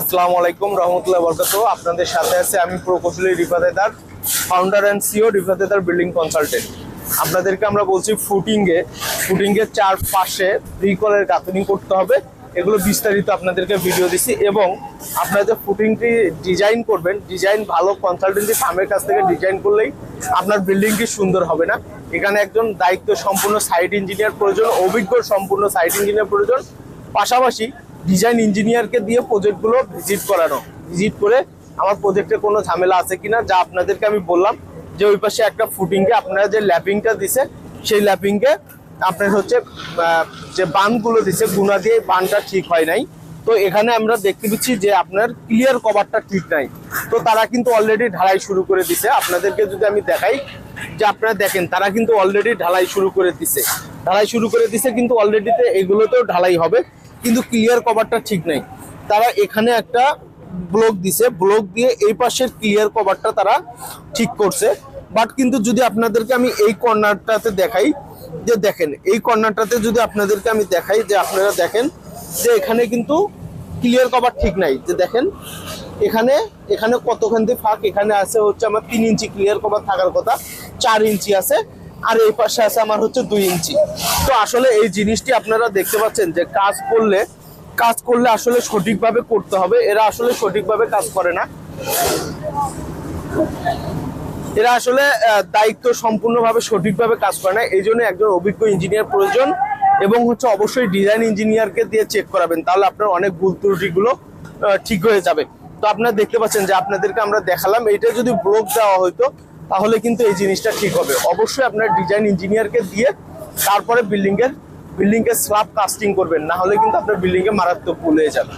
আসসালামু আলাইকুম, রহমতুল্লাহ বরকাত। আপনাদের সাথে আছে আমি প্রকৌশলী Rifatedar founder and CEO Rifatedar building consultant আপনাদেরকে আমরা বলছি ফুটিংয়ে ফুটিংয়ের চার পাশে রিকলের গাঁথনি করতে হবে। এগুলো বিস্তারিত আপনাদেরকে ভিডিও দিচ্ছি এবং আপনারা যে ফুটিংটি ডিজাইন করবেন ডিজাইন ভালো কনসালটেন্সি ফার্মের কাছ থেকে ডিজাইন করলেই আপনার বিল্ডিংটি সুন্দর হবে না। এখানে একজন দায়িত্ব সম্পূর্ণ সাইট ইঞ্জিনিয়ার প্রয়োজন, অভিজ্ঞ সম্পূর্ণ সাইট ইঞ্জিনিয়ার প্রয়োজন। পাশাপাশি ডিজাইন ইঞ্জিনিয়ারকে দিয়ে প্রজেক্টগুলো ভিজিট করানো। ভিজিট করে আমার প্রজেক্টে কোনো ঝামেলা আছে কিনা, যা আপনাদেরকে আমি বললাম যে ওই পাশে একটা ফুটিংকে আপনারা যে ল্যাপিংটা দিছে, সেই ল্যাপিংকে আপনার হচ্ছে যে বানগুলো দিছে গুণা দিয়ে বানটা ঠিক হয় নাই। তো এখানে আমরা দেখতে পাচ্ছি যে আপনার ক্লিয়ার কভারটা ঠিক নাই। তো তারা কিন্তু অলরেডি ঢালাই শুরু করে দিছে। আপনাদেরকে যদি আমি দেখাই যে আপনারা দেখেন, তারা কিন্তু অলরেডি ঢালাই শুরু করে দিছে। ঢালাই শুরু করে দিছে কিন্তু অলরেডিতে এগুলোতেও ঢালাই হবে। কিন্তু ক্লিয়ার কভারটা ঠিক নাই। তারা এখানে একটা ব্লক দিছে। ব্লক দিয়ে এই পাশের ক্লিয়ার কভারটা তারা ঠিক করছে। বাট কিন্তু যদি আপনাদেরকে আমি এই কর্নারটাতে দেখাই, যে দেখেন, এই কর্নারটাতে যদি আপনাদেরকে আমি দেখাই, যে আপনারা দেখেন, যে এখানে কিন্তু ক্লিয়ার কভার ঠিক নাই। যে দেখেন, এখানে এখানে কতখান দিয়ে ফাঁক এখানে আছে হচ্ছে আমার তিন ইঞ্চি ক্লিয়ার কভার থাকার কথা, চার ইঞ্চি আছে। আর এই পাশে আছে আমার হচ্ছে দুই ইঞ্চি। তো আসলে এই জিনিসটি আপনারা দেখতে পাচ্ছেন যে কাজ করলে কাজ করলে আসলে সঠিকভাবে করতে হবে। এরা আসলে সঠিকভাবে কাজ করে না। এরা আসলে দায়িত্ব সম্পূর্ণভাবে সঠিকভাবে কাজ করে না। এই জন্য একজন অভিজ্ঞ ইঞ্জিনিয়ার প্রয়োজন এবং হচ্ছে অবশ্যই ডিজাইন ইঞ্জিনিয়ারকে দিয়ে চেক করাবেন। তাহলে আপনার অনেক ভুল ত্রুটিগুলো ঠিক হয়ে যাবে। তো আপনারা দেখতে পাচ্ছেন যে আপনাদেরকে আমরা দেখালাম। এটা যদি ব্লক দেওয়া হতো তাহলে কিন্তু এই জিনিসটা ঠিক হবে। অবশ্যই আপনার ডিজাইন ইঞ্জিনিয়ারকে দিয়ে তারপরে বিল্ডিং এর বিল্ডিং এর স্ল্যাব কাস্টিং করবেন। না হলে কিন্তু আপনার বিল্ডিং এ মারাত্মক ভুল হয়ে যাবে।